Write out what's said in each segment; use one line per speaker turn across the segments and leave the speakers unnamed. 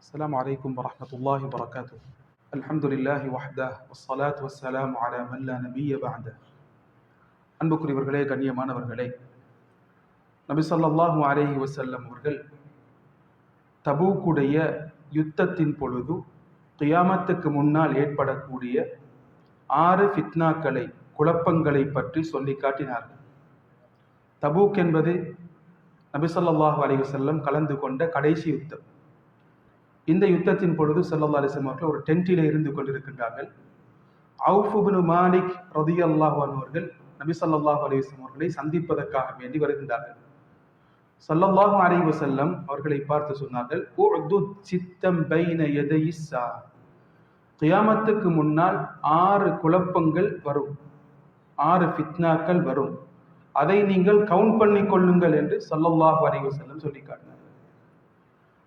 السلام عليكم ورحمة الله وبركاته الحمد لله وحده والصلاة والسلام على من لا نبي بعده அன்புக்குரியவர்களே கண்ணியமானவர்களே நபி ஸல்லல்லாஹு அலைஹி வஸல்லம் அவர்கள் தபூக்குடைய யுத்தத்தின் பொழுது கியாமத்துக்கு முன்னால் ஏற்படக்கூடிய ஆறு ஃபித்னாக்களை குழப்பங்களை பற்றி சொல்லி காட்டினார்கள் தபூக் என்பது நபி ஸல்லல்லாஹு அலைஹி வஸல்லம் கலந்து கொண்ட கடைசி யுத்தம் இந்த யுத்தத்தின் பொழுது சல்லா அலிஸ்லாம் அவர்கள் ஒரு டென்ட்டிலே இருந்து கொண்டிருக்கின்றார்கள். அவுஃபுபின் மாலிக் ரதி அல்லாஹ் அவர்கள் நபி சல்லாஹூ அலிவசம் அவர்களை சந்திப்பதற்காக வேண்டி வருகின்றார்கள். சல்லல்லாஹு அலைஹி செல்லம் அவர்களை பார்த்து சொன்னார்கள் உஅதுத் சித்தம் பைன யதையிஸ்ஸா கியாமத்துக்கு முன்னால் ஆறு குழப்பங்கள் வரும் ஆறு ஃபித்னாக்கள் வரும். அதை நீங்கள் கவுண்ட் பண்ணி கொள்ளுங்கள் என்று சல்லல்லாஹு அலைஹி வஸல்லம் சொல்லி காட்டினார்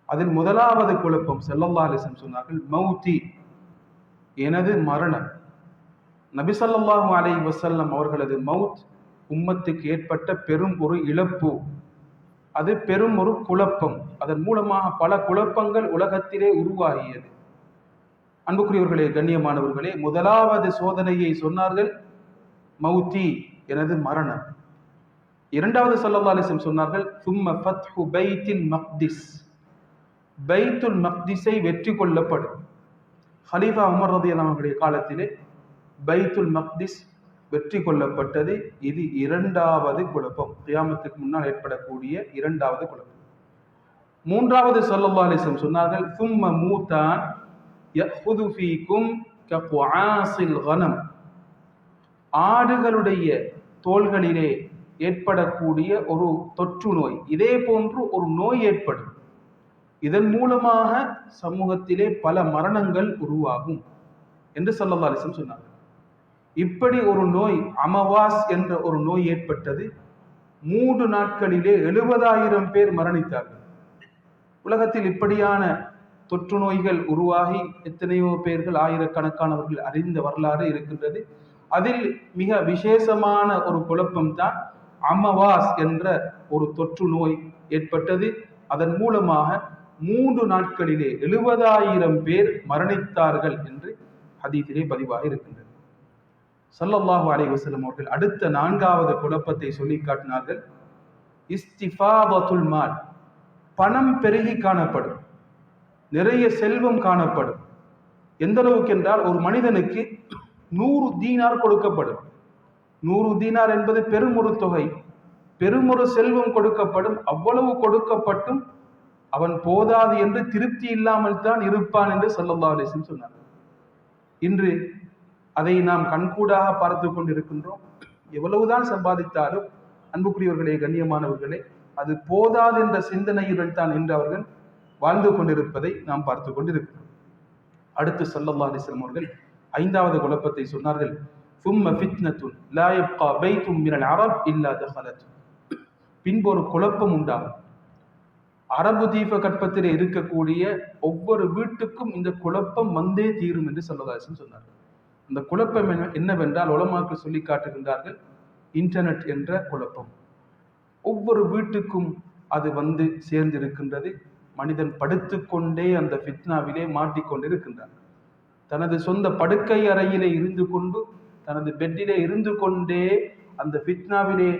அதில் முதலாவது குழப்பம் செல்லல்லா அலிசம் சொன்னார்கள் மௌதி எனது மரணம். நபிசல்லாஹு அலை வசல்லம் அவர்களது மவுத் உம்மத்துக்கு ஏற்பட்ட பெரும் ஒரு இழப்பு. அது பெரும் ஒரு குழப்பம். அதன் மூலமாக பல குழப்பங்கள் உலகத்திலே உருவாகியது. அன்புக்குரியவர்களே கண்ணியமானவர்களே முதலாவது சோதனையை சொன்னார்கள் மௌதி எனது மரணம். இரண்டாவது சல்லல்லா அலிசம் சொன்னார்கள் சும்ம ஃபத்ஹு பைத்தின் மக்திஸ். பைத்துல் மக்திஸை வெற்றி கொள்ளப்படும். ஹலீஃபா உமர் ரதி அவர்களுடைய காலத்திலே பைத்துல் மக்திஸ் வெற்றி கொள்ளப்பட்டது. இது இரண்டாவது குழப்பம். கியாமத்துக்கு முன்னால் ஏற்படக்கூடிய இரண்டாவது குழப்பம். மூன்றாவது சொல்லல்லா அலிசம் சொன்னார்கள் சும்ம மூத்தான் யஹுது ககுஆசில் கனம். ஆடுகளுடைய தோள்களிலே ஏற்படக்கூடிய ஒரு தொற்று நோய் இதே போன்று ஒரு நோய் ஏற்படும். இதன் மூலமாக சமூகத்திலே பல மரணங்கள் உருவாகும் என்று சொல்லல்லா அலிசம் சொன்னாங்க. இப்படி ஒரு நோய் அமவாஸ் என்ற ஒரு நோய் ஏற்பட்டது. மூன்று நாட்களிலே எழுபதாயிரம் பேர் மரணித்தார்கள். உலகத்தில் இப்படியான தொற்று நோய்கள் உருவாகி எத்தனையோ பேர்கள் ஆயிரக்கணக்கானவர்கள் அறிந்த வரலாறு இருக்கின்றது. அதில் மிக விசேஷமான ஒரு குழப்பம்தான் அமவாஸ் என்ற ஒரு தொற்று நோய் ஏற்பட்டது. அதன் மூலமாக மூன்று நாட்களிலே எழுபதாயிரம் பேர் மரணித்தார்கள் என்று ஹதீத்திலே பதிவாக இருக்கின்றது. சல்லல்லாஹு அலை வசலம் அவர்கள் அடுத்த நான்காவது குழப்பத்தை சொல்லி காட்டினார்கள். இஸ்திஃபாபத்துல் மால் பணம் பெருகி காணப்படும் நிறைய செல்வம் காணப்படும். எந்த அளவுக்கு என்றால் ஒரு மனிதனுக்கு நூறு தீனார் கொடுக்கப்படும். நூறு தீனார் என்பது பெருமொரு தொகை. பெருமொரு செல்வம் கொடுக்கப்படும். அவ்வளவு கொடுக்கப்பட்டும் அவன் போதாது என்று திருப்தி இல்லாமல் தான் இருப்பான் என்று சொல்லல்லா அலிசன் சொன்னார் இன்று அதை நாம் கண்கூடாக பார்த்து கொண்டிருக்கின்றோம் எவ்வளவுதான் சம்பாதித்தாலும் அன்புக்குரியவர்களே கண்ணியமானவர்களே அது போதாது என்ற சிந்தனையுடன் தான் இன்று அவர்கள் வாழ்ந்து கொண்டிருப்பதை நாம் பார்த்து கொண்டிருக்கிறோம் அடுத்து சொல்லல்லா அலிஸ்லாம் அவர்கள் ஐந்தாவது குழப்பத்தை சொன்னார்கள் ثم فتنة لا يبقى بيت من العرب إلا دخلته பின்பு ஒரு குழப்பம் உண்டாகும் அரபு தீப கற்பத்தில் இருக்கக்கூடிய ஒவ்வொரு வீட்டுக்கும் இந்த குழப்பம் வந்தே தீரும் என்று சொல்லதாசன் சொன்னார். அந்த குழப்பம் என்னவென்றால் உலமாக்கு சொல்லி காட்டுகின்றார்கள் இன்டர்நெட் என்ற குழப்பம். ஒவ்வொரு வீட்டுக்கும் அது வந்து சேர்ந்திருக்கின்றது. மனிதன் படுத்துக்கொண்டே அந்த ஃபித்னாவிலே மாட்டிக்கொண்டிருக்கின்றான். தனது சொந்த படுக்கை அறையிலே இருந்து கொண்டு தனது பெட்டிலே இருந்து கொண்டே அந்த ஃபித்னாவிலே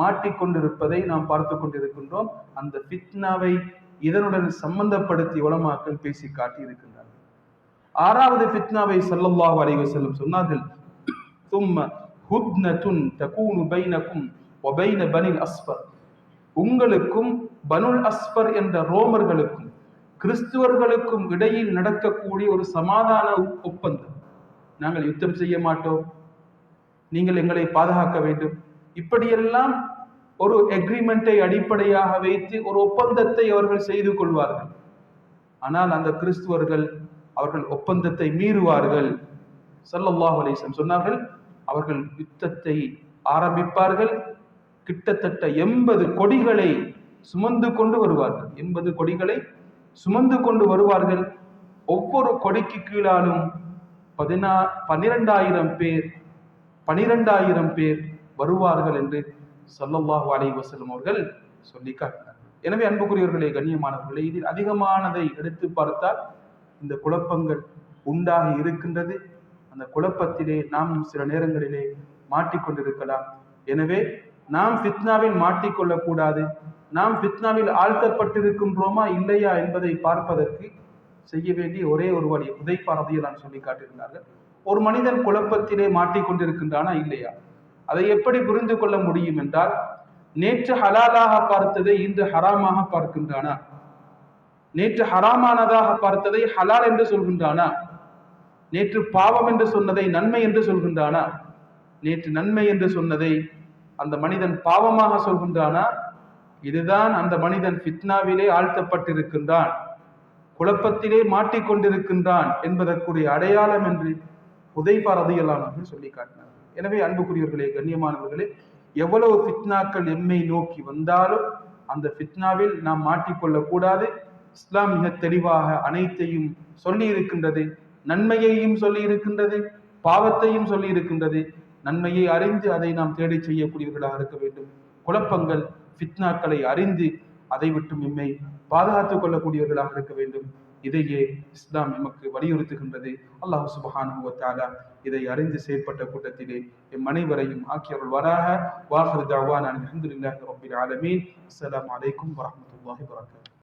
மாட்டிக்கொண்டிருப்பதை நாம் பார்த்து கொண்டிருக்கின்றோம். அந்த ஃபித்னாவை இதனுடன் சம்பந்தப்படுத்தி உலமாக்கள் பேசி காட்டியிருக்கின்றார்கள். ஆறாவது ஃபித்னாவை சல்லல்லாஹு அலைஹி செல்லும் சொன்னார்கள் தும்ம ஹுத்னத்துன் தகூனு பைனக்கும் ஒபைன பனில் அஸ்பர் உங்களுக்கும் பனுல் அஸ்பர் என்ற ரோமர்களுக்கும் கிறிஸ்துவர்களுக்கும் இடையில் நடக்கக்கூடிய ஒரு சமாதான ஒப்பந்தம். நாங்கள் யுத்தம் செய்ய மாட்டோம். நீங்கள் எங்களை பாதுகாக்க வேண்டும். இப்படியெல்லாம் ஒரு எக்ரிமெண்ட்டை அடிப்படையாக வைத்து ஒரு ஒப்பந்தத்தை அவர்கள் செய்து கொள்வார்கள். ஆனால் அந்த கிறிஸ்துவர்கள் அவர்கள் ஒப்பந்தத்தை மீறுவார்கள். சல்லல்லாஹ் அலிசம் சொன்னார்கள் அவர்கள் யுத்தத்தை ஆரம்பிப்பார்கள். கிட்டத்தட்ட எண்பது கொடிகளை சுமந்து கொண்டு வருவார்கள். எண்பது கொடிகளை சுமந்து கொண்டு வருவார்கள். ஒவ்வொரு கொடிக்கு கீழாலும் பதினா பன்னிரெண்டாயிரம் பேர் பனிரெண்டாயிரம் பேர் வருவார்கள் என்று சல்லல்லாஹு அலி வசலம் அவர்கள் சொல்லி காட்டினார். எனவே அன்புக்குரியவர்களே கண்ணியமானவர்களே இதில் அதிகமானதை எடுத்து பார்த்தால் இந்த குழப்பங்கள் உண்டாகி இருக்கின்றது. அந்த குழப்பத்திலே நாம் சில நேரங்களிலே மாட்டிக்கொண்டிருக்கலாம். எனவே நாம் ஃபித்னாவில் மாட்டிக்கொள்ளக்கூடாது. நாம் ஃபித்னாவில் ஆழ்த்தப்பட்டிருக்கின்றோமா இல்லையா என்பதை பார்ப்பதற்கு செய்ய வேண்டிய ஒரே ஒரு வழி உதைப்பானதையும் நான் சொல்லி காட்டியிருந்தார்கள். ஒரு மனிதன் குழப்பத்திலே மாட்டிக்கொண்டிருக்கின்றானா இல்லையா? அதை எப்படி புரிந்து கொள்ள முடியும் என்றால் நேற்று ஹலாலாக பார்த்ததை இன்று ஹராமாக பார்க்கின்றானா? நேற்று ஹராமானதாக பார்த்ததை ஹலால் என்று சொல்கின்றானா? நேற்று பாவம் என்று சொன்னதை நன்மை என்று சொல்கின்றானா? நேற்று நன்மை என்று சொன்னதை அந்த மனிதன் பாவமாக சொல்கின்றானா? இதுதான் அந்த மனிதன் ஃபித்னாவிலே ஆழ்த்தப்பட்டிருக்கின்றான் குழப்பத்திலே மாட்டிக்கொண்டிருக்கின்றான் என்பதற்குரிய அடையாளம் என்று உதைபாரதியலானவர்கள் சொல்லி காட்டினார் எனவே அன்புக்குரியவர்களே கண்ணியமானவர்களே எவ்வளவு ஃபித்னாக்கள் எம்மை நோக்கி வந்தாலும் அந்த ஃபித்னாவில் நாம் மாட்டிக்கொள்ளக்கூடாது. இஸ்லாம் மிக தெளிவாக அனைத்தையும் சொல்லி இருக்கின்றது நன்மையையும் சொல்லி இருக்கின்றது பாவத்தையும் சொல்லி இருக்கின்றது நன்மையை அறிந்து அதை நாம் தேடி செய்யக்கூடியவர்களாக இருக்க வேண்டும். குழப்பங்கள் ஃபித்னாக்களை அறிந்து அதை விட்டு எம்மை பாதுகாத்துக் கொள்ளக்கூடியவர்களாக இருக்க வேண்டும். இதையே இஸ்லாம் எமக்கு வலியுறுத்துகின்றது. அல்லாஹ் சுபஹானஹு இதை அறிந்து செயற்பட்ட கூட்டத்திலே எம் அனைவரையும் ஆக்கியவர்கள் வராக வாஹர் தவான் அல்ஹம்துலில்லாஹி ரப்பில் ஆலமீன். அஸ்ஸலாமு அலைக்கும் வரஹ்மத்துல்லாஹி